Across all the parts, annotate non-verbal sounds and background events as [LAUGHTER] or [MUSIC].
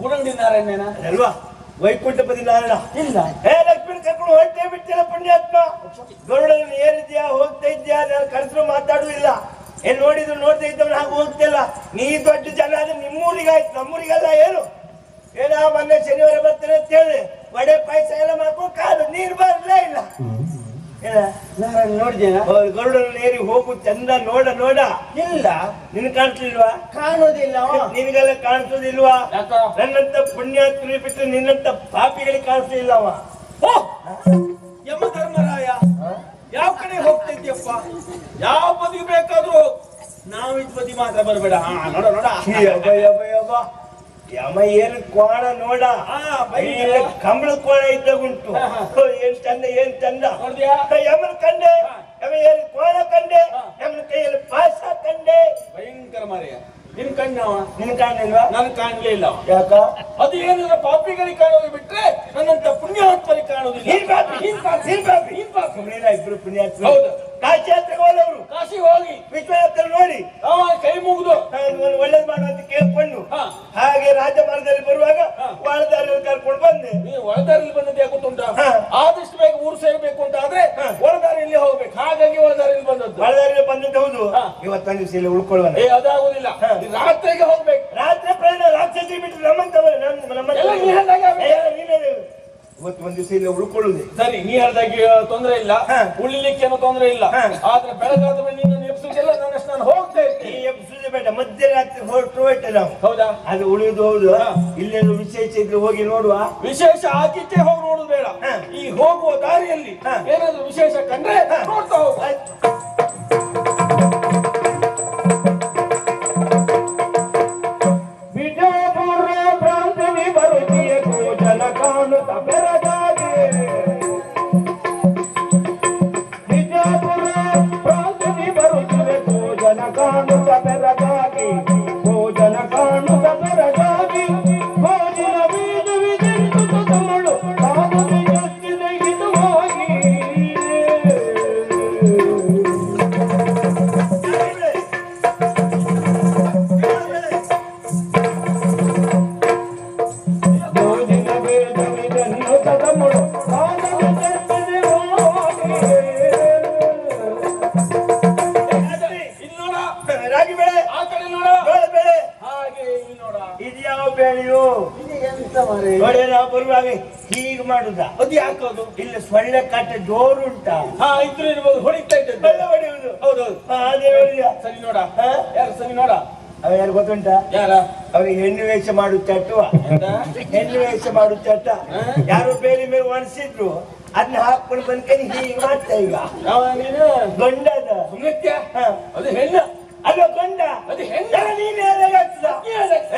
ಗುಣಂಡಿ ನಾರಾಯಣನ? ಅಲ್ವಾ? ವೈಕುಂಠಪತಿ ನಾರಾಯಣ ಇಲ್ಲ. ಹೇ ಲಕ್ಷ್ಮೀ ಕರ್ಕೊಂಡು ಹೋಗ್ತೇ ಬಿಟ್ಟಿಲ್ಲ ಪುಣ್ಯಾತ್ಮ? ಗರುಡನ್ನು ಏರಿದ್ಯಾ ಹೋಗ್ತಾ ಇದ್ಯಾ? ನಾನು ಕರೆದ್ರು ಮಾತಾಡುವುದಿಲ್ಲ ಏನ್ ನೋಡಿದ್ರು ನೋಡ್ತಾ ಇದ್ದವ್ರು ಹಾಗೆ ಹೋಗ್ತಿಲ್ಲ ನೀ ದೊಡ್ಡ ಜನ ಆದ್ರೆ ನಿಮ್ಮೂರಿಗಾಯ್ತು. ನಮ್ಮೂರಿಗೆಲ್ಲ ಏನು? ಏನ ಮೊನ್ನೆ ಶನಿವಾರ ಬರ್ತಾರೆ ಅಂತ ಹೇಳಿ ವಡೆ ಪಾಯಸ ಎಲ್ಲ ಮಾಡ್ಕೊಂಡು ಕಾಲು ನೀರು ಬರಲೇ ಇಲ್ಲ. ಏನ? ನಾರಾಯಣ ನೋಡಿದೇನ ಹೋಗು ಚಂದ ನೋಡ ನೋಡ. ಇಲ್ಲ. ನಿನ್ ಕಾಣಿಸ್ಲಿಲ್ವಾ ಕಾಣೋದಿಲ್ಲ. ಅವ. ನಿನಗೆಲ್ಲ ಕಾಣಿಸೋದಿಲ್ವಾ? ನನ್ನಂತ ಪುಣ್ಯ ಬಿಟ್ಟು ನಿನ್ನಂತ ಪಾಪಿಗಳಿಗೆ ಕಾಣಿಸ್ಲಿಲ್ಲ ಅವ ಓ! ಯಮ ಧರ್ಮರಾಯ ಯಾವ ಕಡೆ ಹೋಗ್ತಿದ್ಯಪ್ಪ ಯಾವ ಬದಿಗೆ ಬೇಕಾದ್ರೂ ನಾವಿದ್ ನಾವು ಇದ್ ಬದಿ ಮಾತ್ರ ಬರಬೇಡ. ಹಾ ನೋಡ ನೋಡ. ಯಮ ಏನ್ ಕೋಣ ನೋಡ? ಕಂಬಳ ಕೋಣ ಹಾ. ಓ, ಏನ್ ಚಂದ ಏನ್ ಚಂದ. ಯಮನ್ ಯಮನ ಕಂಡೆ. ಏನು ಕೋಣ ಕಂಡೆ ನಮ್ಮ ಕೈಯಲ್ಲಿ ಪಾಸ ಕಂಡೆ. ಭಯಂಕರ ಮಾರಿಯ ನಿನ್ ಕಣ್ಣವ ನಿನ್ ಕಾಣಲಿಲ್ವಾ? ನನ್ ಕಾಣ್ಲೇ ಇಲ್ಲ. ಯಾಕ? ಅದು ಏನಾರ ಪಾಪಿಗಳಿಗೆ ಕಾಣೋದು ಬಿಟ್ರೆ ನನ್ನಂತ ಪುಣ್ಯಾತ್ಮರಿಗೆ ಕಾಣೋದಿಲ್ಲ. ನೀನ್ ಪಾಪಿ ನೀನ್ ಪಾಪಿ ನೀನ್ ಪಾಪಿ. ನೀನ್ ಪಾಪಿ. ಸುಮ್ನಿರ ಇಬ್ರು ಪುಣ್ಯಾತ್ಮ ಹೌದು. ಕಾಶಿ ಹತ್ರ ಹೋದವರು. ಕಾಶಿ ಹೋಗಿ. ವಿಶ್ವನಾಥನ ನೋಡಿ. ಅವ ಕೈ ಮುಗಿದು. ಒಳ್ಳೇದು ಮಾಡುವಂತ ಕೇಳ್ಕೊಂಡು ಹಾ. ಹಾಗೆ ರಾಜಮಾರ್ಗದಲ್ಲಿ ಬರುವಾಗ ಒಳದಾರಿಯಲ್ಲಿ ಕರ್ಕೊಂಡು ಬಂದೆ. ಒಳದಾರಿಯಲ್ಲಿ ಬಂದದ್ದು ಯಾಕೆ ಗೊತ್ತುಂಟ? ಹಾ. ಆದಷ್ಟು ಬೇಗ ಊರು ಸೇರ್ಬೇಕು ಅಂತ ಆದ್ರೆ ಹಾ. ಒಳದಾರಿಯಲ್ಲಿ ಹೋಗ್ಬೇಕು ಹಾಗಾಗಿ ಒಳದಾರಿಯಲ್ಲಿ ಬಂದದ್ದು ಹೌದು. ಇವತ್ತೊಂದು ದಿವಸ ಇಲ್ಲಿ ಉಳ್ಕೊಳ್ಳೋಣ ಏ ಅದಾಗುದಿಲ್ಲ. ರಾತ್ರಿಗೆ ಹೋಗ್ಬೇಕು ರಾತ್ರಿ ಪ್ರಯಾಣ ರಾಕ್ಷಸಿ ಬಿಟ್ಟು ನಮ್ಮಂತವ ನಮ್ಮ ನೀನೇ. ಇವತ್ತು ಒಂದ್ ದಿವಸ ಇಲ್ಲಿ ಉಳ್ಕೊಳ್ಳುದು ಸರಿ ನೀ ಹೇಳ್ದಾಗೆ ತೊಂದ್ರೆ ಇಲ್ಲ. ಉಳಿಲಿಕ್ಕೆ ಏನೋ ತೊಂದ್ರೆ ಇಲ್ಲ. ಆದ್ರೆ ಬೆಳಗಾದ ಮೇಲೆ ನಿನ್ನ ಎಬ್ಸುದಿಲ್ಲ ನಾನು ಹೋಗ್ತಾ ಇರ್ತೀನಿ ಎಬ್ಸುದೆ ಬೇಡ ಮಧ್ಯರಾತ್ರಿ ಹೊರಟು ಹೋಯ್ತೆ ನಾವು ಹೌದಾ ಅದು ಉಳಿದು ಹೌದು. ಇಲ್ಲೇನು ವಿಶೇಷ ಇದ್ರೆ ಹೋಗಿ ನೋಡುವ ವಿಶೇಷ ಆಚೀಚೆ ಹೋಗಿ ನೋಡುದು ಬೇಡ. ಈ ಹೋಗುವ ದಾರಿಯಲ್ಲಿ. ಏನಾದ್ರು ವಿಶೇಷ ಕಂಡ್ರೆ. ನೋಡ್ತಾ ಹೋಗು ಸೊಳ್ಳೆ ಕಾಟ ಜೋರು ಉಂಟಾ? ಹಾ ಇದ್ರೆ ಇರ್ಬೋದು ಹೊಡಿತಾ ಇದ್ದ ಬಳ್ಳೆ ಹೊಡೆಯುವುದು? ಹೌದೌದು. ಹಾ, ಅದೇ ಸರಿ ನೋಡ? ಯಾರು ಸರಿ ನೋಡ? ಅವ ಯಾರು ಗೊತ್ತುಂಟಾ? ಯಾರ? ಅವ್ರಿಗೆ ಹೆಣ್ಣು ವೇಷ ಮಾಡು ಚಟ್ಟುವ ಹೆಣ್ಣು ವೇಷ ಮಾಡು ಚಟ್ಟ ಯಾರು ಬೇರೆ ಮೇಲೆ ಒಣಸಿದ್ರು ಅದನ್ನ ಹಾಕೊಂಡು ಬಂದ್ಕೊಂಡು ಹೀಗೆ ಮಾಡ್ತಾ ಈಗ. ಹಾ. ಅದು ಹೆಣ್ಣು. ಅದು ಗಂಡ. ಅದು ಹೆಣ್ಣ. ನೀನು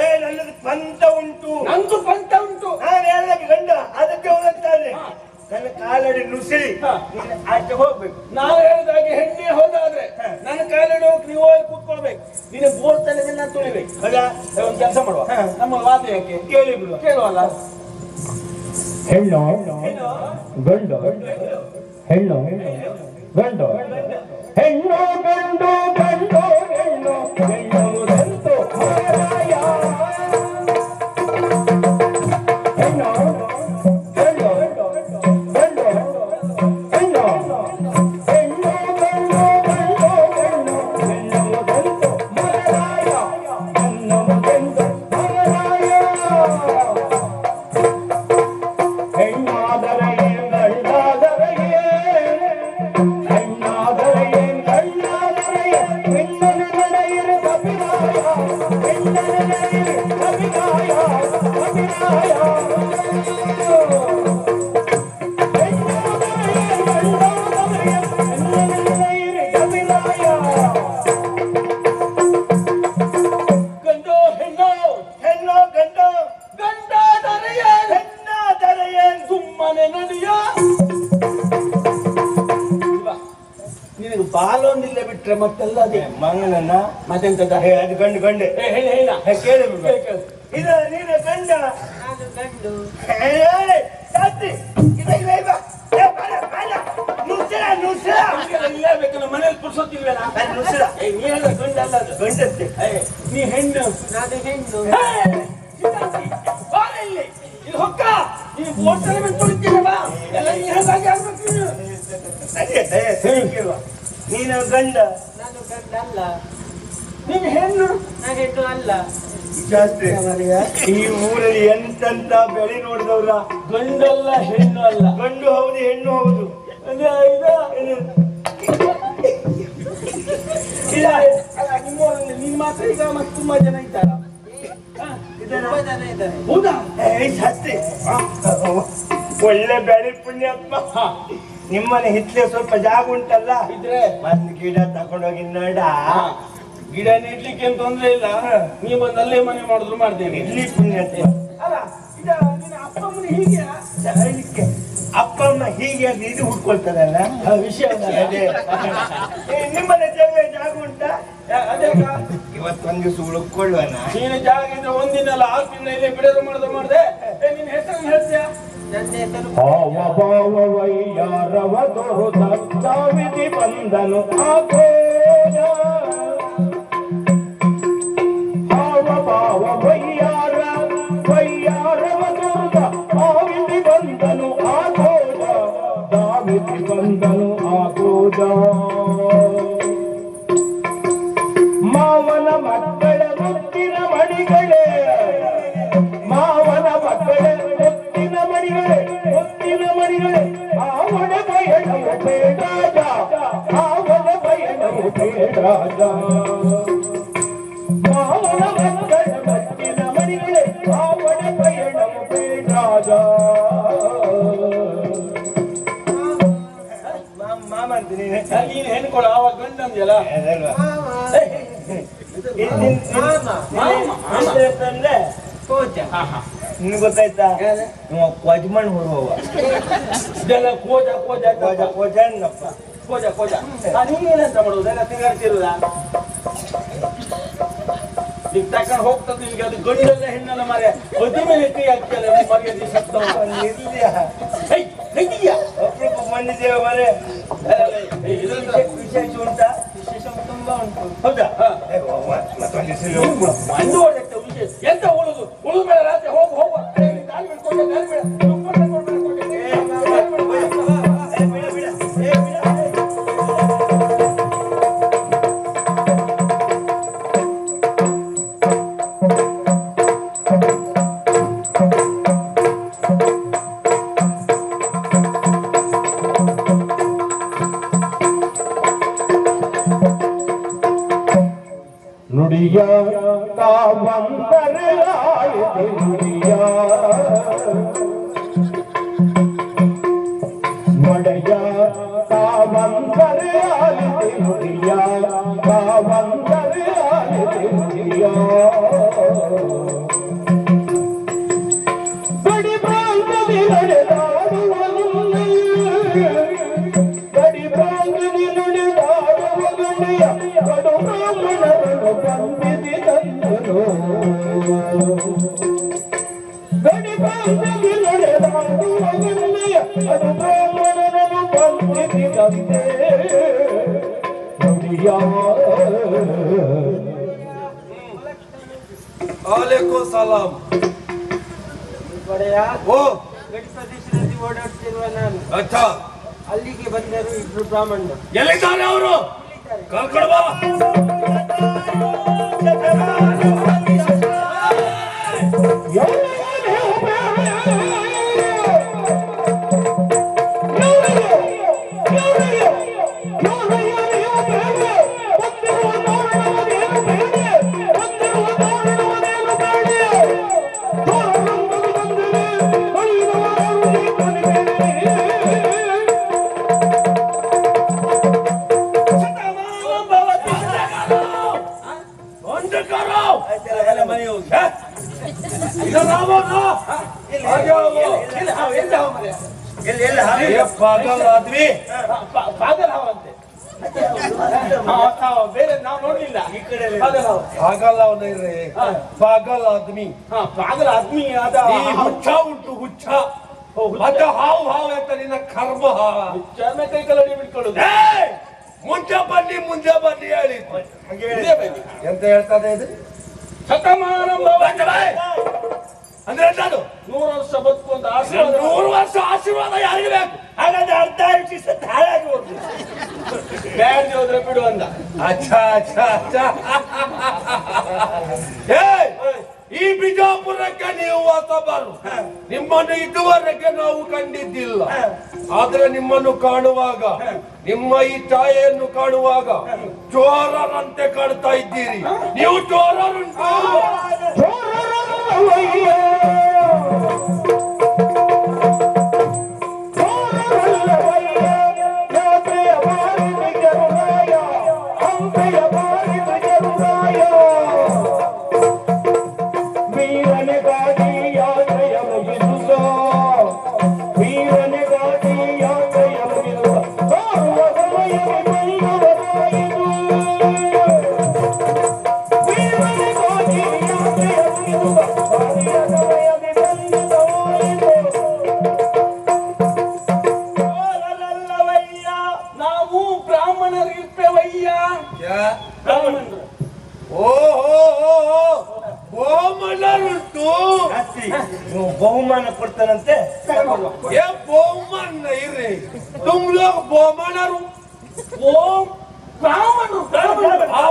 ಏ ನನ್ನದು ಪಂತ ಉಂಟು. ನಂದು ಪಂತ ಉಂಟು. ನಾನು ಹೇಳಕ್ಕೆ ಗಂಡ. ಅದಕ್ಕೆ ಹೋಗುತ್ತಾರೆ ಹಾ. ನನ್ನ ಕಾಲಡಿ ನುಸಿ. ಹಾ. ನೀನು ಆಚೆ ಹೋಗ್ಬೇಕು. ನಾವು ಹೇಳಿದಾಗೆ ಹೆಣ್ಣೆ ಹೋದಾದ್ರೆ ನನ್ನ ಕಾಲಡಿ ಹೋಗಿ ನೀವು ಹೋಗಿ ಕೂತ್ಕೊಳ್ಬೇಕು. ನೀನು ಬೋರ್ ತಲೆ ಮೇಲೆ ನಾನು ತುಳಿಬೇಕು. ಹೌದಾ? ಏ, ಒಂದ್ ಕೆಲಸ ಮಾಡುವ. ಹಾ. ನಮ್ಮ ವಾದ ಯಾಕೆ? ಕೇಳಿ ಬಿಡುವ. ಕೇಳುವಲ್ಲ? ಹೆಣ್ಣು ಗಂಡು. ಹೆಣ್ಣು ಗಂಡು. ಹೆಣ್ಣು ಗಂಡು. ಮತ್ತೆಲ್ಲ ಅದೇ. ಮಂಗನನ್ನ. ಮತ್ತೆಂತದ? ಅದು ಗಂಡು ಗಂಡೆ. ಹೇಳಿ ಹೇಳ. ಕೇಳಿ. ನಾನು ಹೆಣ್ಣು ಇಲ್ಲಿ ಹೊಕ್ಕ? ನೀನು ಮೇಲೆ ಎಲ್ಲ ನೀ ಆಗ್ಬೇಕು ಗಂಡ ನಾನು ಗಂಡ. ಅಲ್ಲ ನೀನು ಹೆಣ್ಣು ನಾನು ಹೆಣ್ಣು. ಅಲ್ಲ. ಜಾಸ್ತಿ ಈ ಊರಲ್ಲಿ ಎಂತೆಂತ ಬೆಳೆ ನೋಡಿದವ್ರ? ಗಂಡಲ್ಲ ಹೆಣ್ಣು ಅಲ್ಲ. ಗಂಡು ಹೌದು ಹೆಣ್ಣು ಹೌದು. ಅಂದ್ರೆ ಇಲ್ಲ ನಿಮ್ಮ ನೀನ್ ಮಾತ್ರ ಈಗ ಮತ್ತೆ ತುಂಬಾ ಜನ ಇದ್ದಾರ? ಹೌದಾ? ಶಾಸ್ತ್ರಿ ಒಳ್ಳೆ ಬೆಳೆ ಪುಣ್ಯಾತ್ಮ ನಿಮ್ಮನೆ ಹಿತ್ಲೆ ಸ್ವಲ್ಪ ಜಾಗ ಉಂಟಲ್ಲ? ಇದ್ರೆ? ಒಂದ್ ಗಿಡ ತಕೊಂಡೋಗಿ ನಡ. ಗಿಡ ನೆಡ್ಲಿಕ್ಕೆ ಏನ್ ತೊಂದ್ರೆ ಇಲ್ಲ. ನೀವು ಬಂದು ಅಲ್ಲೇ ಮನೆ ಮಾಡಿದ್ರು ಮಾಡ್ತೇನೆ. ಇಲ್ಲಿ ಪುಣ್ಯಾತ್ಮ ಅಲ್ಲ ಇದ ನಿನ್ನ ಅಪ್ಪ ಅಮ್ಮನ ಹೀಗೆ ಅದಕ್ಕೆ ಅಪ್ಪ ಅಮ್ಮ ಹೀಗೆ ಇದು ಹುಡ್ಕೊಳ್ತಾರಲ್ಲ ವಿಷಯ ಅದೇ? ಏ, ನಿಮ್ಮನೆ ಜಾಗ ಜಾಗ ಉಂಟಾ? ಅದೇ ಇವತ್ತೊಂದ್ ದಿವಸ ಉಳ್ಕೊಳ್ಳೋಣ. ನೀನು ಜಾಗ ಇದ್ರೆ ಒಂದಿನಲ್ಲ ಆರು ದಿನ ಇಲ್ಲಿ ಬಿಡೋದು ಮಾಡಿದ್ರು ಮಾಡಿದೆ. ನಿನ್ನ ಹೆಸರನ್ನು ಹೇಳ್ತೀಯಾ? ನನ್ನ ಹೆಸರು ವೈಯಾರವ ದೊರವಿಧಿ ಬಂದನು ಆಗೋಜ ಭಾವ ಭಾವ ನೀನು ನೀನು ಹೆಣ್ಕೊಳ ಅವಾಗ ಗಂಡ ಅಂದ್ಯಲ್ಲ ಅದಲ್ವಾ ಮಾಮ ಅಂದ್ರೆ ಕೋಚ ನಿನ್ಗೆ ಗೊತ್ತಾಯ್ತಾ ನೀವು ಕೊಜ್ಮಣ್ ಹುಡುವ ಇದೆಲ್ಲ ಕೋಜ ಕೋಜ ಅಂತ ಕೋಜ ಕೋಜ ಅನ್ನಪ್ಪ ಕೋಜ ಆ, ನೀನೇನಂತ ಮಾಡೋದು? ಎಲ್ಲ ತಿರುಗಾಡ್ತಿರುದ? ಈಗ ತಕೊಂಡು ಹೋಗ್ತದೆ ನಿಮ್ಗೆ ಅದು ಗಂಡಲ್ಲ ಹೆಣ್ಣಲ್ಲ ಮರೆ ಬದಿ ಮೇಲೆ ಕೈ ಹಾಕ್ತಿಯಲ್ಲ ಮರ್ಯಾದೆ ಹೈ ಕೈದೀಯ ಅಪರೂಪ ಮರೆ. ವಿಶೇಷ ಉಂಟಾ? ವಿಶೇಷ ತುಂಬಾ ಉಂಟು. ಹೌದಾ. பாவாலி நொடியா பாவம் ವಾಲೇಕುಂ ಸಲಾಂ. ಒಡೆಯ? ಓ. ಗಡಿ ಪ್ರದೇಶದಲ್ಲಿ ಓಡಾಡ್ತಿರುವ ನಾನು. ಅಚ್ಚಾ. ಅಲ್ಲಿಗೆ ಬಂದರು ಇಬ್ರು ಬ್ರಾಹ್ಮಣರು. ಎಲ್ಲಿದ್ದಾರೆ ಅವರು? ಕರ್ಕೊಂಡು ಬಾ. ಬೇರೆ ನಾವು ನೋಡ್ಲಿಲ್ಲ ಈ ಕಡೆ. ಪಾಗಲ್ ಹಾವು ಪಾಗಲ್ ಹಾ. ಪಾಗಲ್ ಆದ್ಮಿ ಹಾ ಪಾಗಲ್ ಆದ್ಮಿ ಅದ ಹುಚ್ಚ ಉಂಟು ಹುಚ್ಚ ಅದ ಹಾವು ಹಾವು ಅಂತ ನಿನ್ನ ಕರ್ಮ ಚರ್ಮ ಕೈ ಕಲಡಿ ಬಿಟ್ಕೊಳ್ಳೋದು! ಮುಂಚೆ ಬನ್ನಿ ಮುಂಚೆ ಬನ್ನಿ ಹೇಳಿ. ಎಂತ ಹೇಳ್ತದೆ ಇದು ಶತಮಾನ. ಅಂದ್ರೆ ನಾನು ನೂರು ವರ್ಷ ಬದುಕುವಂತ ಆಶೀರ್ವಾದ ನೂರು ವರ್ಷ ಆಶೀರ್ವಾದ ಯಾರಿಗೆ ಬೇಕು? ಹಾಗಾದ್ರೆ ಅರ್ಧ ಆಯುಷ್ಯ ಸತ್ತು ಹಾಳಾಗಿ ಹೋಗ್ಲಿ. ಬ್ಯಾಡ್ಗೆ ಹೋದ್ರೆ ಬಿಡು ಅಂದ. ಅಚ್ಚ ಅಚ್ಚ ಅಚ್ಚ. ಏ ಈ ಬಿಜಾಪುರಕ್ಕೆ ನೀವು ಹೊಸಬರು ನಿಮ್ಮನ್ನು ಇದುವರೆಗೆ ನಾವು ಕಂಡಿದ್ದಿಲ್ಲ. ಆದ್ರೆ ನಿಮ್ಮನ್ನು ಕಾಣುವಾಗ ನಿಮ್ಮ ಈ ಛಾಯೆಯನ್ನು ಕಾಣುವಾಗ ಚೋರರಂತೆ ಕಾಣ್ತಾ ಇದ್ದೀರಿ. ನೀವು ಚೋರರುಂಟು Oh, ಬಹುಮಾನುಂಟು ನೀವು ಬಹುಮಾನ ಕೊಡ್ತಾನಂತೆ ಏ ಬಹುಮಾನ ಇರ್ರಿ ತುಂಬ ಬಹುಮಾನರು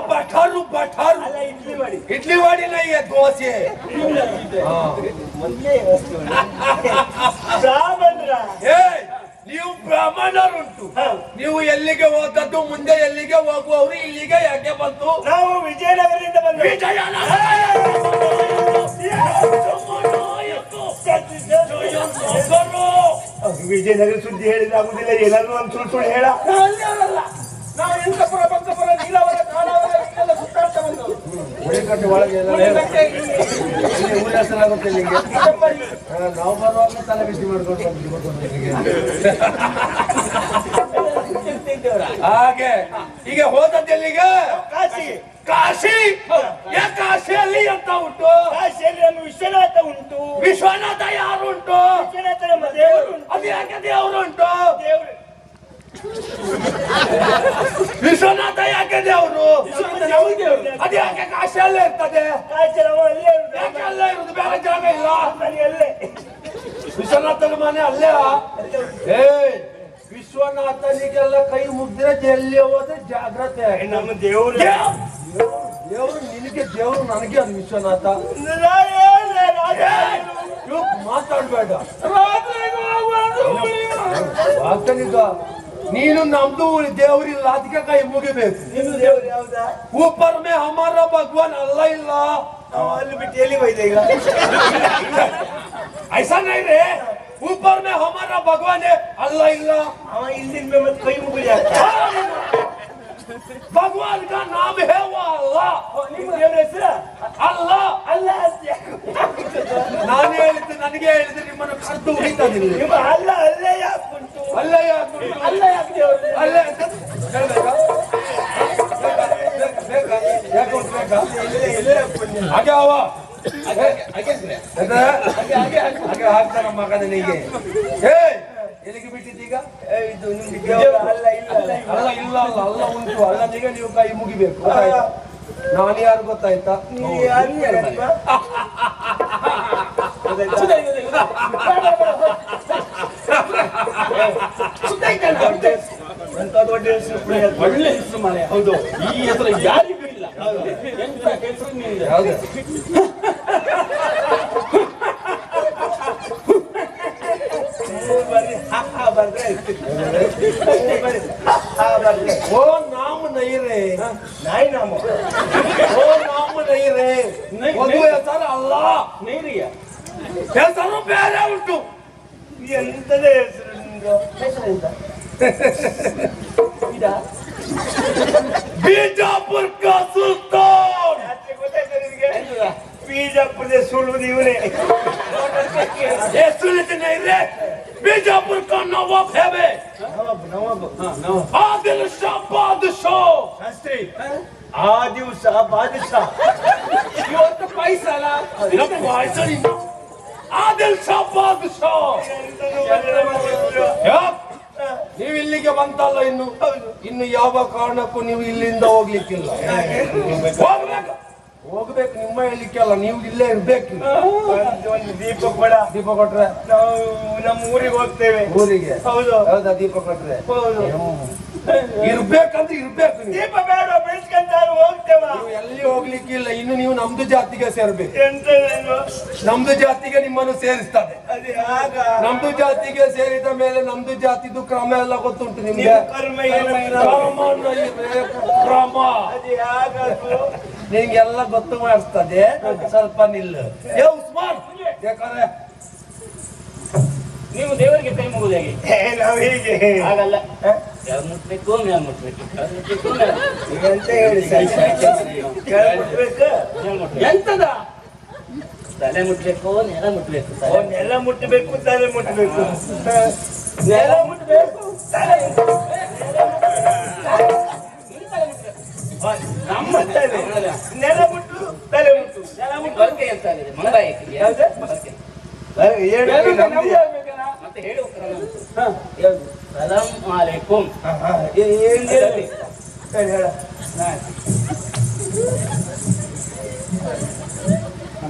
ಪಠಾರು ಪಠಾರು ಇಡ್ಲಿ ಮಾಡಿ ನೈ ದೋಸೆ ಬ್ರಾಹ್ಮಣರ ಏ ನೀವು ಬ್ರಾಹ್ಮಣರುಂಟು. ನೀವು ಎಲ್ಲಿಗೆ ಹೋದದ್ದು ಮುಂದೆ ಎಲ್ಲಿಗೆ ಹೋಗುವವರು ಇಲ್ಲಿಗೆ ಯಾಕೆ ಬಂತು ನಾವು ವಿಜಯನಗರದಿಂದ ಬಂದ ವಿಜಯನಗರ! ಸುದ್ದಿ ಹೇಳಿದ್ರೆ ಆಗುದಿಲ್ಲ ಏನಾದ್ರು ಒಂದು ಸುಳ್ಳು ಸುಳ್ಳು ಹೇಳ. ನಾವು ಎಂಕಪುರ ಬಂಕಪುರ ನೀಲವರ ಕಾಲವರ ಸುತ್ತಾಡ್ತಾ ಬಂದವರು. ಉಳಿದಂತೆ ಊರ ಹೆಸರಾಗುತ್ತೆ ನಿಮಗೆ? ನಾವು ಬರುವಾಗ ತಲೆ ಬಿಸಿ ಮಾಡ್ಕೊಂಡು ಬಂದ್ವಿ ಇರ್ತಿದ್ದೇವ್ರ. ಹಾಗೆ ಈಗ ಹೋದದ್ದೆಲ್ಲಿಗ ಕಾಶಿ. ಕಾಶಿ? ಯಾ ಕಾಶಿಯಲ್ಲಿ ಅಂತ ಉಂಟು? ಕಾಶಿಯಲ್ಲಿ ನಮ್ಮ ವಿಶ್ವನಾಥ ಉಂಟು. ವಿಶ್ವನಾಥ ಯಾರು ಉಂಟು? ವಿಶ್ವನಾಥ ನಮ್ಮ ದೇವರು ಉಂಟು. ಅದು ಯಾಕೆ ದೇವರು ಉಂಟು? ದೇವರು. ವಿಶ್ವನಾಥ ಯಾಕೆ ದೇವರು. ಅದು ಯಾಕೆ ಇರ್ತದೆ ಕಾಶಿ ಅಲ್ಲೇ ಯಾಕೆ ಅಲ್ಲೇ ಇರುದು? ಬೇರೆ ಜಾಗ ಇಲ್ಲ. ಅಲ್ಲೇ ವಿಶ್ವನಾಥನ ಮನೆ ಅಲ್ಲೇ? ಏ ವಿಶ್ವನಾಥನಿಗೆಲ್ಲ ಕೈ ಮುಗ್ದ್ರೆ ಎಲ್ಲಿ ಹೋದ್ರೆ ಜಾಗ್ರತೆ. ನಮ್ಮ ದೇವರು. ದೇವರು? ನಿನಗೆ ದೇವರು ನನಗೆ ಅದು ವಿಶ್ವನಾಥ. ಮಾತಾಡ್ಬೇಡ. ಆತನಿಗ ನೀನು ನಮ್ದು ದೇವರಿಲ್ಲ ಅದಕ್ಕೆ ಕೈ ಮುಗಿಬೇಕು ನಿಮ್ದು ದೇವರು ಯಾವ್ದಾ ऊपर में हमारा भगवान अल्लाह ಇಲ್ಲ ನಾವು ಅಲ್ಲಿ ಬಿಟ್ಟು ಎಲ್ಲಿ ಹೋಯ್ತು ಈಗ ऐसा नहीं रे ऊपर में हमारा भगवान है अल्लाह ಇಲ್ಲ ಅವ ಇಲ್ಲಿಂದ ಮತ್ತೆ ಕೈ ಮುಗಿದ भगवान का नाम है वो अल्लाह ನಿಮ್ಮ ದೇವರ ಹೆಸರು ಅಲ್ಲಾಹ್ ಅಲ್ಲ ಅಂತ ಯಾಕೆ? ನಾನು ಹೇಳಿದ್ದು ನನಗೆ ಹೇಳಿದ್ದು ನಿಮ್ಮನ್ನು ಕರೆದು ಹೊಡಿತದಿಲ್ಲ ನಿಮ್ಮ ಅಲ್ಲ ಅಲ್ಲೇ ಯಾಕೆ ಉಂಟು ಅಲ್ಲೇ ಯಾಕೆ ಉಂಟು? ಅಲ್ಲ ಯಾಕೆ ದೇವರು ಅಲ್ಲೇ ಅಂತ ಹೇಳ್ಬೇಕಾ? ಬೇಕಾ? ಬೇಕಾ? ಯಾಕೆ ಉಂಟು ಬೇಕಾ? ಹಾಗೆ ಅವ ಅದೇ? ಹಾಗೆ ಹಾಕ್ತಾನ ಮಗನಿಗೆ ಏ ಎಲ್ಲಿಗೆ ಬಿಟ್ಟಿದ್ದೀಗ? ಇದು ನಿಮ್ಗೆ ಅಲ್ಲ ಇಲ್ಲ ಅಲ್ಲ ಇಲ್ಲ ಅಲ್ಲ ಅಲ್ಲ ಉಂಟು. ಅಲ್ಲನಿಗೆ ನೀವು ಕೈ ಮುಗಿಬೇಕು? ನಾನು ಯಾರು ಗೊತ್ತಾಯ್ತಾ? ನೀವು ಯಾರು. ಎಂತ ದೊಡ್ಡ ಹೆಸರು. ಒಳ್ಳೆ ಹೆಸರು ಮನೆ ಹೌದು. ಈ ಹೆಸರು ಯಾರಿಗೂ ಇಲ್ಲ. ಎಂತ ಹೆಸರು ನಿಂದು? ಯಾವ್ದು ನೀವು [LAUGHS] ಬರ್ರಿ ಓ ನಾಮ ನೈರೆ ನಾಯಿ ನಾಮ ಓ ನಾಮ ನೈ- ನೈ- ಹೆಸರು ಅಲ್ಲ ನೀರಿಯ ಬೇರೆ ಉಂಟು ಎಂತದೇ ಹೆಸರು ನಿಮ್ದು ಹೆಸರೆಂತ ಇದಾ ಬಿಜಾಪುರ ಕಾ ಸುಲ್ತಾನ್ ಗೊತ್ತಾಯ್ತಾ ನಿನಗೆ? ಬೀಜಾಪುರದ ಸುಳ್ಳು ಇವನೇ ಸುಳಿತಿನ ಇದ್ರೆ ಬೀಜಾಪುರಕ್ಕೆ ನವಾಬ್ ಹೇವೆ. ಆದಿಲ್ ದಿವಸ ಬಾದಶ ಶಾಸ್ತ್ರಿ ಆ ದಿವಸ ಬಾದಶ ಇವತ್ತು ಪೈಸಲ ಪಾಯಸ ಆ ದಿವಸ ಬಾದಶ ನೀವು ಇಲ್ಲಿಗೆ ಬಂತಲ್ಲ ಇನ್ನು? ಇನ್ನು ಯಾವ ಕಾರಣಕ್ಕೂ ನೀವು ಇಲ್ಲಿಂದ ಹೋಗ್ಲಿಕ್ಕಿಲ್ಲ. ಹೋಗ್ಬೇಕು. ಹೋಗ್ಬೇಕು ನಿಮ್ಮ ಹೇಳಿಕ್ಕಲ್ಲ ನೀವು ಇಲ್ಲೇ ಇರ್ಬೇಕು. ಒಂದು- ದೀಪ ಕೊಡ. ದೀಪ ಕೊಟ್ರೆ? ನಾವು ನಮ್ಮ ಊರಿಗೆ ಹೋಗ್ತೇವೆ. ಊರಿಗೆ? ಹೌದು. ಹೌದಾ ದೀಪ ಕೊಟ್ರೆ? ಹೌದು. ಇರ್ಬೇಕಂದ್ರೆ ಇರ್ಬೇಕು ದೀಪ ಬೇಡ ಬೆಳೆಸ್ಕೊಂತಾರು ಹೋಗ್ತೇವ? ನೀವು ಎಲ್ಲಿ ಹೋಗ್ಲಿಕ್ಕಿಲ್ಲ ಇನ್ನು ನೀವು ನಮ್ದು ಜಾತಿಗೆ ಸೇರ್ಬೇಕು? ನಮ್ದು ಜಾತಿಗೆ ನಿಮ್ಮನ್ನು ಸೇರಿಸ್ತದೆ. ಅದು ಆಗ. ನಮ್ದು ಜಾತಿಗೆ ಸೇರಿದ ಮೇಲೆ ನಮ್ದು ಜಾತಿದು ಕ್ರಮ ಎಲ್ಲ ಗೊತ್ತುಂಟು ನಿಮ್ಗೆ? ಕರ್ಮ ಏನು ಕ್ರಮ ಆಗದು ಗೊತ್ತು ಮಾಡಿಸ್ತದೆ. ಸ್ವಲ್ಪ ನಿಲ್ಲು. ಏ ಉಸ್ಮಾನ್! ಯಾಕಂದ್ರೆ ನೀವು ದೇವರಿಗೆ ಕೈ ಮುಗುದು ಹೇಗೆ. ಏ, ನಾವು ಹೀಗೆ. ಹಾಗಲ್ಲ. ಯಾರು ಮುಟ್ಬೇಕು ಮ್ಯಾಲ್ ಮುಟ್ಬೇಕು? ಯಾರು ಮುಟ್ಬೇಕು ಮುಟ್ಬೇಕು. ಹೇಳಿ ಎಂತದ? ತಲೆ ಮುಟ್ಬೇಕು ನೆಲ ಮುಟ್ಬೇಕು ನೆಲ ಮುಟ್ಟಬೇಕು ತಲೆ ಮುಟ್ಬೇಕು. ನೆಲ ಮುಟ್ಬೇಕು ತಲೆ ನಮ್ಮ ನೆಲ ಮುಟ್ಟು ತಲೆ ಮುಟ್ಟು ನೆಲ ಮುಟ್ಟು ಬರ್ಕೆ ಅಂತ ಆಗಿದೆ ಮಂಗಾಯಿ ಯಾವ್ದು? ಬರ್ಕೆ. ಹೇಳು ನಮ್ದು. ಮತ್ತೆ ಹೇಳು ಕ್ರಮ ಉಂಟು. ಸಲಾಂ ಅಲೈಕುಂ ಹಾ, ಹಾ. ಏ- ಏನ್ ಹೇಳಿ ಹೇಳು, ಹೇಳು.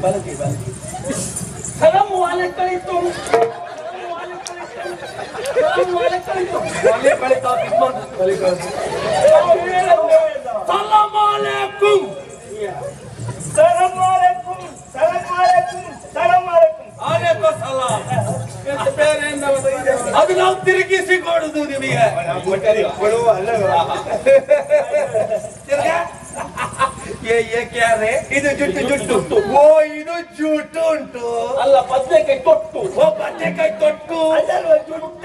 ಬಲಕಿ ಬಲಕಿ ಸಲಾಂ ವಾಲೇಕುಮ್. ಒಲೆ ಕಳಿತಾ ತಿಮ್ಮಂತ ಒಲೆ ಕಳಿತಾ. ಸಲಾಮ್ ಅಲೈಕುಂ. ಅಲೈಕುಂ, ಸಲಾಂ ಅಲೈಕುಂ, ಸಲಾಂ ಅಲೈಕುಂ. ಅಲೈಕುಂ ಸಲಾಮ್. ಎಂತ ಬೇರೆ ಎಂತ ಅದು ನಾವು ತಿರುಗಿಸಿ ಕೊಡುದು ನಿಮಗೆ? ತಿರ್ಗಾ? ಏ ಏ ಕ್ಯಾರೆ ಇದು ಜುಟ್ಟು ಜುಟ್ಟು. ಓ ಇದು ಜುಟ್ಟು ಉಂಟು. ಅಲ್ಲ ಬದ್ನೆಕಾಯಿ ತೊಟ್ಟು. ಓ ಬದ್ನೆಕಾಯಿ ತೊಟ್ಟು. ಜುಟ್ಟು ಜುಟ್ಟ?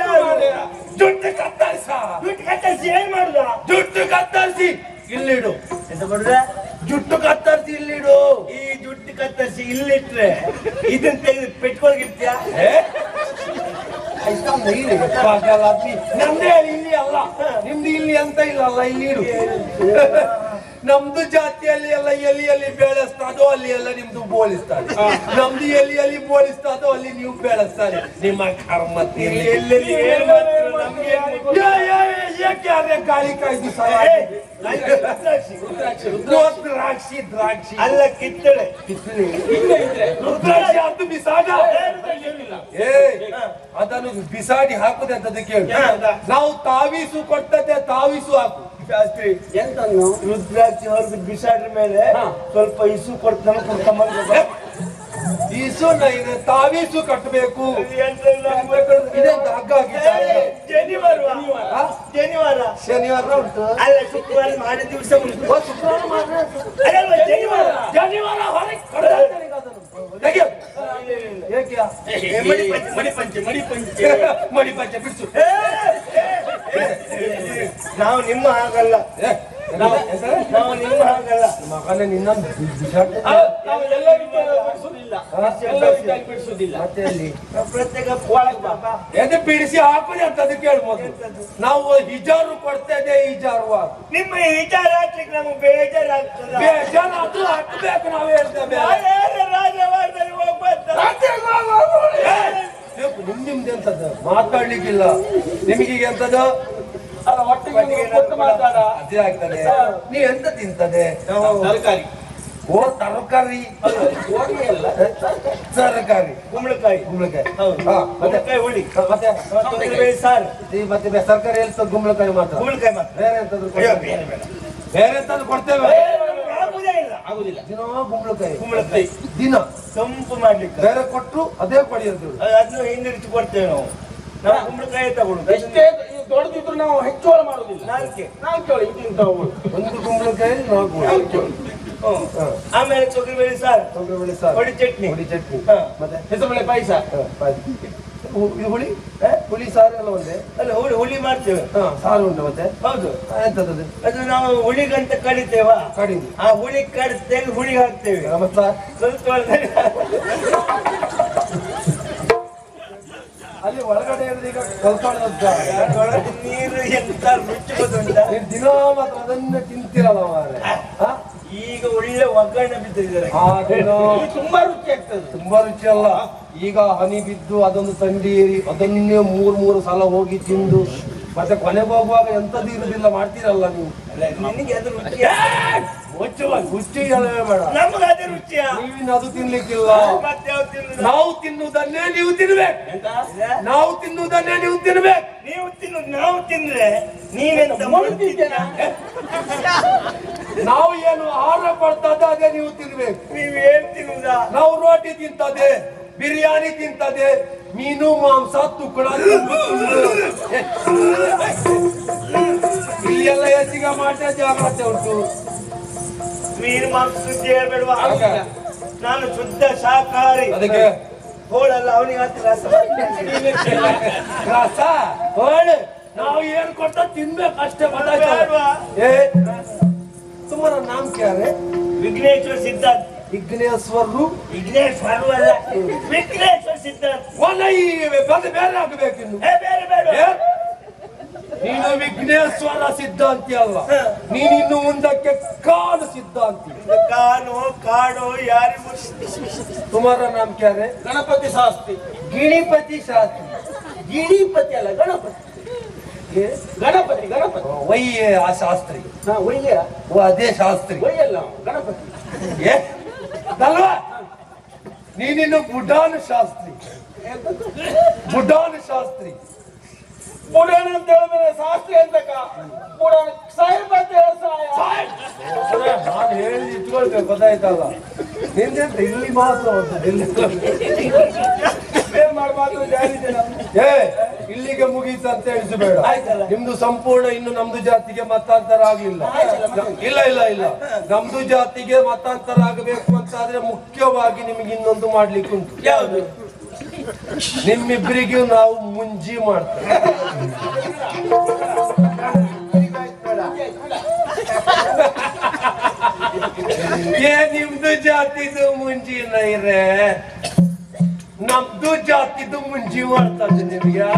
ಇದನ್ನ ತೆಗೆದು ಪೆಟ್ಕೊಳಗಿರ್ತೀಯ? ಹೇಳಿ ಇಲ್ಲಿ ಅಲ್ಲ. ನಿಮ್ದು ಇಲ್ಲಿ ಅಂತ ಇಲ್ಲ ಅಲ್ಲ ಇಲ್ಲಿ ನಮ್ದು ಜಾತಿಯಲ್ಲಿ ಎಲ್ಲ ಎಲ್ಲಿ ಎಲ್ಲಿ ಬೆಳೆಸ್ತದೋ ಅಲ್ಲಿ ಎಲ್ಲ ನಿಮ್ದು ಬೋಳಿಸ್ತಾರೆ. ನಮ್ದು ಎಲ್ಲಿ ಎಲ್ಲಿ ಬೋಳಿಸ್ತದೋ ಅಲ್ಲಿ ನೀವು ಬೆಳೆಸ್ತಾರೆ. ನಿಮ್ಮ ಕರ್ಮ ಏಕೆ ಅದೇ ಗಾಳಿ ಕಾಯ್ದು ರುದ್ರಾಕ್ಷಿ. ದ್ರಾಕ್ಷಿ ದ್ರಾಕ್ಷಿ. ಅಲ್ಲ ಕಿತ್ತಳೆ. ರುದ್ರಾಕ್ಷಿ ಅದು ಬಿಸಾಡ. ಏ ಅದನ್ನು ಬಿಸಾಡಿ ಹಾಕುದೆ ಅಂತ ಕೇಳಿ? ನಾವು ತಾವೀಸು ಕೊಟ್ಟದ್ದೆ ತಾವೀಸು ಹಾಕು. ಶಾಸ್ತ್ರಿ. ಎಂತನ್ನು? ರುದ್ರಾಕ್ಷಿ ಹೊರದು ಬಿಸಾಡ್ರ ಮೇಲೆ ಸ್ವಲ್ಪ ಇಸು ನಮ್ಗೆ ಕೊಡ್ಕೊಂಬಂದ್ರೆ ಈಸು ನೈನ್ ತಾವೀಸು ಕಟ್ಟಬೇಕು ಇದೆಂತ ಹಗ್ಗ ಶನಿವಾರ? ಶನಿವಾರ. ಶನಿವಾರ. ಉಂಟು. ಅಲ್ಲ ಶುಕ್ರವಾರ ಮಾಡಿ ದಿವಸ ಉಂಟು. ಓ, ಶುಕ್ರವಾರ ಮಾತ್ರ ಉಂಟು. ಅಲ್ಲಲ್ವಾ ಶನಿವಾರ. ಶನಿವಾರ ಹೊರಗೆ ಕಡ್ದಾಡ್ತಾರೆ ಈಗ ಅದನ್ನು. ತೆಗೆಯು. ಏಕೆ? ಮಡಿ ಪಂಚೆ ಮಡಿ ಪಂಚೆ ಮಡಿ ಪಂಚೆ. [LAUGHS] ಮಡಿ ಪಂಚೆ ಬಿಡಿಸು. ಏ, ನಾವು ನಿಮ್ಮ ಹಾಗಲ್ಲ. ಏ, ನಾವು ನಿಮ್ಮ ಹಾಗಲ್ಲ. ಮಗನೇ ನಿನ್ನ ಮತ್ತೆ ಅಲ್ಲಿ ಪ್ರತ್ಯೇಕ ಎದೆ ಬಿಡಿಸಿ ಹಾಕುದು ಅಂತದ್ದು ಕೇಳ್ಬೋದು ನಾವು ಹಿಜಾರು ಕೊಡ್ತೇವೆ ಹಿಜಾರು ನಿಮ್ಮ ವಿಚಾರ ಹಾಕ್ಲಿಕ್ಕೆ ನಮಗೆ ಬೇಜಾರು ಬೇಜಾರಾದ್ರೂ ಹಾಕ್ಬೇಕು ನಾವು ಹೇಳ್ತೇವೆ ರಾಜವಾರದಲ್ಲಿ ಹೋಗ್ಬಾರ್ದ. ನಿಮ್ ನಿಮ್ದು ಎಂತದ್ದು? ಮಾತಾಡ್ಲಿಕ್ಕಿಲ್ಲ. ನಿಮಗೀಗ ಎಂತದ್ದು? ಅಲ್ಲ ಒಟ್ಟಿಗೆ ನೀವು ಕೊಟ್ಟು ಮಾತಾಡ. ಅದೇ ಆಗ್ತದೆ. ನೀವ್ ಎಂತ ತಿಂತದೆ? ತರಕಾರಿ. ಓ ತರಕಾರಿ. ಅಲ್ಲ ತರಕಾರಿ. ಕುಂಬಳಕಾಯಿ. ಕುಂಬಳಕಾಯಿ. ಮತ್ತೆ? ಹುಳಿ. ಮತ್ತೆ? ಸಾರು. ಮತ್ತೆ ಬೆ- ತರಕಾರಿ ಹೇಳ್ತದ ಕುಂಬಳಕಾಯಿ ಮಾತ್ರ? ಕುಂಬಳಕಾಯಿ ಮಾತ್ರ. ಬೇರೆ ಎಂತಾದ್ರು? ಬೇರೆ ಎಂತಾದ್ರು ಕೊಡ್ತೇವೆ? ಆಗುದಿಲ್ಲ. ದಿನ ಕುಂಬಳಕಾಯಿ. ಕುಂಬಳಕಾಯಿ. ದಿನ. ತಂಪು ಮಾಡ್ಲಿಕ್ಕೆ. ಬೇರೆ ಕೊಟ್ರು ಅದೇ ಕೊಡಿ ಅಂತ ಅದನ್ನು ಹಿಂದಿರಿಸಿ ಕೊಡ್ತೇವೆ ನಾವು. ನಾವು ಕುಂಬಳಕಾಯಿ ತಗೊಳ್ಳುದು. ಎಷ್ಟೇ ದೊಡ್ಡದಿದ್ರು ನಾವು ಹೆಚ್ಚೋಳ ಮಾಡುದಿಲ್ಲ ನಾಲ್ಕೆ. ನಾವು ಕೇಳಿ ಇದೀನಿ ತಗೋಬೋದು ಒಂದು ಕುಂಬಳಕಾಯಿ ನಾಲ್ಕು. ಆಮೇಲೆ ತೊಗರಿಬೇಳೆ ಸಾರು. ತೊಗರಿಬೇಳೆ ಸಾರು. ಹೊಡಿ ಚಟ್ನಿ. ಹುಳಿ ಚಟ್ನಿ. ಹಾ. ಮತ್ತೆ? ಹೆಸರುಬೇಳೆ ಪಾಯಸ. ಇದು ಹುಳಿ? ಹುಳಿ ಸಾರು ಎಲ್ಲ ಒಂದೇ? ಅಲ್ಲ ಹುಳಿ ಹುಳಿ ಮಾಡ್ತೇವೆ. ಹಾ ಸಾರು ಉಂಟು ಮತ್ತೆ? ಹೌದು. ಎಂತದ್ದು? ಅದು ನಾವು ಹುಳಿಗಂತ ಕಡಿತೇವಾ ಕಡಿಮೆ ಆ ಹುಳಿ ಕಡಿತೇವೆ ಹುಳಿ ಹಾಕ್ತೇವೆ. ಮತ್ತ ಸ್ವಲ್ಪ ಅಲ್ಲಿ ಒಳಗಡೆ ಈಗ ಕಲ್ತ್ಕೊಳ್ಳೋದು ಒಳಗೆ ನೀರು ಎಂತ ನೀವು ದಿನ ಮಾತ್ರ ಅದನ್ನೇ ತಿಂತೀರಲ್ಲ ಮಾರೆ? ಈಗ ಒಳ್ಳೆ ಒಗ್ಗರಣೆ ಬಿದ್ದಿದ್ದಾರೆ. ತುಂಬಾ ರುಚಿ ಆಗ್ತದೆ. ತುಂಬಾ ರುಚಿ ಅಲ್ಲ. ಈಗ ಹನಿ ಬಿದ್ದು ಅದೊಂದು ತಂಡೀರಿ ಅದನ್ನೇ ಮೂರು ಮೂರು ಸಲ ಹೋಗಿ ತಿಂದು ಮತ್ತೆ ಕೊನೆಗೆ ಹೋಗುವಾಗ ಎಂತದ್ದು ಇರುದಿಲ್ಲ ಮಾಡ್ತೀರಲ್ಲ ನೀವು. ನಿನಗೆ ಅದು ರುಚಿ ನಮ್ಗೆ ಅದೇ ರುಚಿಯ. ಅದು ತಿನ್ಲಿಕ್ಕಿಲ್ಲ? ನಾವು ತಿನ್ನುವುದನ್ನೇ ನೀವು ತಿನ್ಬೇಕು? ನಾವು ತಿನ್ನುವುದನ್ನೇ ನೀವು ತಿನ್ಬೇಕು. ನೀವು ತಿನ್ನುದು ನಾವು ತಿಂದ್ರೆ ನೀವೆಂತ ನಾವು ಏನು ಆಹಾರ ಪಡ್ತದೆ ಅದೇ ನೀವು ತಿನ್ಬೇಕು. ನೀವು ಏನ್ ತಿನ್ನುದಾ? ನಾವು ರೋಟಿ ತಿಂತದೆ ಬಿರಿಯಾನಿ ತಿಂತದೆ ಮೀನು ಮಾಂಸ ತುಕ್ಕಡ ಎಲ್ಲ ಹೆಚ್ಚಿಗೆ ಮಾಡ್ತಾ ಜಾಗ್ರತೆ ಉಂಟು? ಮೀನು ಮಾಂಸ ಸುದ್ದಿ ಹೇಳ್ಬೇಡುವ? ನಾನು ಶುದ್ಧ ಶಾಕಾಹಾರಿ ಅದಕ್ಕೆ? ಹೋಳಲ್ಲ ಅವನಿಗೆ ಹತ್ತಿರ ರಸ. ಹೋಳು. ನಾವು ಏನ್ ಕೊಟ್ಟ ತಿನ್ಬೇಕು ಅಷ್ಟೇ? ಏ ತುಮಾರ ನಾಮ್ ಕ್ಯಾ ರೇ ವಿಘ್ನೇಶ್ವರ ಸಿದ್ಧಾರ್ಥ. ವಿಘ್ನೇಶ್ವರರು ವಿಘ್ನೇಶ್ವರ ಅಲ್ಲ ವಿಘ್ನೇಶ್ವರ ಸಿದ್ಧಾರ್ಥ. ಬೇರೆ ಆಗ್ಬೇಕು ಇನ್ನು. ಬೇರೆ ಬೇರೆ? ನೀನು ವಿಘ್ನೇಶ್ವರ ಸಿದ್ಧಾಂತಿ ಅಲ್ಲ. ನೀನಿನ್ನು ಇನ್ನು ಮುಂದಕ್ಕೆ ಕಾಡು ಸಿದ್ಧಾಂತಿ. ಕಾನು ಕಾಡು ಯಾರಿಗೂ ತುಮಾರ ನಾಮ್ ಕ್ಯಾರೆ? ಗಣಪತಿ ಶಾಸ್ತ್ರಿ ಗಿಣಿಪತಿ ಶಾಸ್ತ್ರಿ ಗಿಣಿಪತಿ ಅಲ್ಲ ಗಣಪತಿ. ಏ? ಗಣಪತಿ ಗಣಪತಿ. ವಯ್ಯೇ ಆ ಶಾಸ್ತ್ರಿ. ಒಯ್ಯ ಓ ಅದೇ ಶಾಸ್ತ್ರಿ. ಒಯ್ಯಲ್ಲ ಗಣಪತಿ. ಏ ಅಲ್ವಾ ನೀನಿನ್ನು ಬುಡಾನ್ ಶಾಸ್ತ್ರಿ. ಬುಡಾನ್ ಶಾಸ್ತ್ರಿ. ಪುರಾಣ ಅಂತ ಹೇಳಿದ್ರೆ ಶಾಸ್ತ್ರಿ ಅಂತಕ ಪುರಾಣ ಸಾಹೇಬ್ ಅಂತ ಹೇಳಿ ನಾನು ಹೇಳಿ ಇಟ್ಕೊಳ್ಬೇಕು ಗೊತ್ತಾಯ್ತಲ್ಲ? ನಿಂದೆಂತ ಇಲ್ಲಿ ಮಾತ್ರ ಏನ್ ಮಾಡ್ಬಾರ್ದು? ಜಾರಿದೆ. ಏ ಇಲ್ಲಿಗೆ ಮುಗೀತು ಅಂತ ಹೇಳಿಸಬೇಡ. ನಿಮ್ದು ಸಂಪೂರ್ಣ ಇನ್ನು ನಮ್ದು ಜಾತಿಗೆ ಮತಾಂತರ ಆಗ್ಲಿಲ್ಲ. ಇಲ್ಲ ಇಲ್ಲ ಇಲ್ಲ. ನಮ್ದು ಜಾತಿಗೆ ಮತಾಂತರ ಆಗಬೇಕು ಅಂತ ಆದ್ರೆ ಮುಖ್ಯವಾಗಿ ನಿಮಗೆ ಇನ್ನೊಂದು ಮಾಡ್ಲಿಕ್ಕೆ ಉಂಟು ಯಾವುದು? ನಿಮ್ಮಿಬ್ಬರಿಗೂ ನಾವು ಮುಂಜಿ ಮಾಡ್ತೇವೆ. ಏ ನಿಮ್ದು ಜಾತಿದು ಮುಂಜಿ ನೈರೆ ನಮ್ದು ಜಾತಿದು ಮುಂಜಿ ಮಾಡ್ತದೆ ನಿಮ್ಗೆ.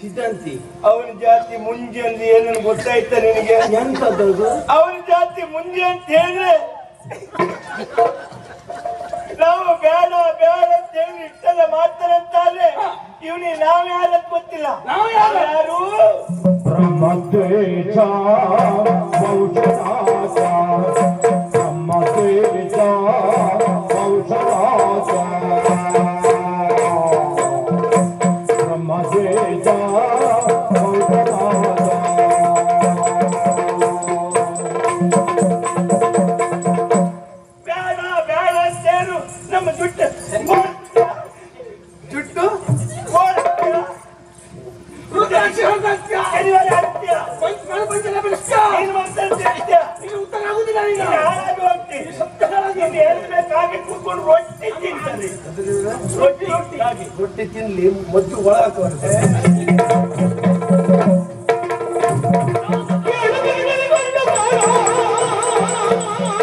ಸಿದ್ಧಾಂತಿ. ಅವನ ಜಾತಿ ಮುಂಜಿ ಅಂತ ಏನನ್ನು ಗೊತ್ತಾಯ್ತ ನಿನಗೆ? ಎಂತದ್ದು ಅವನ ಜಾತಿ ಮುಂಜಿ ಅಂತ ಹೇಳಿದ್ರೆ ನಾವು ಬೇಡ ಬೇಡ ಅಂತ ಹೇಳಿ ಇಷ್ಟೆಲ್ಲ ಮಾಡ್ತಾರಂತಾದ್ರೆ ಇವನಿಗೆ ನಾವ್ ಯಾರಂತ ಗೊತ್ತಿಲ್ಲ. ನಾವು ಯಾರು? ಯಾರು? ಬ್ರಹ್ಮದ್ವೇಷ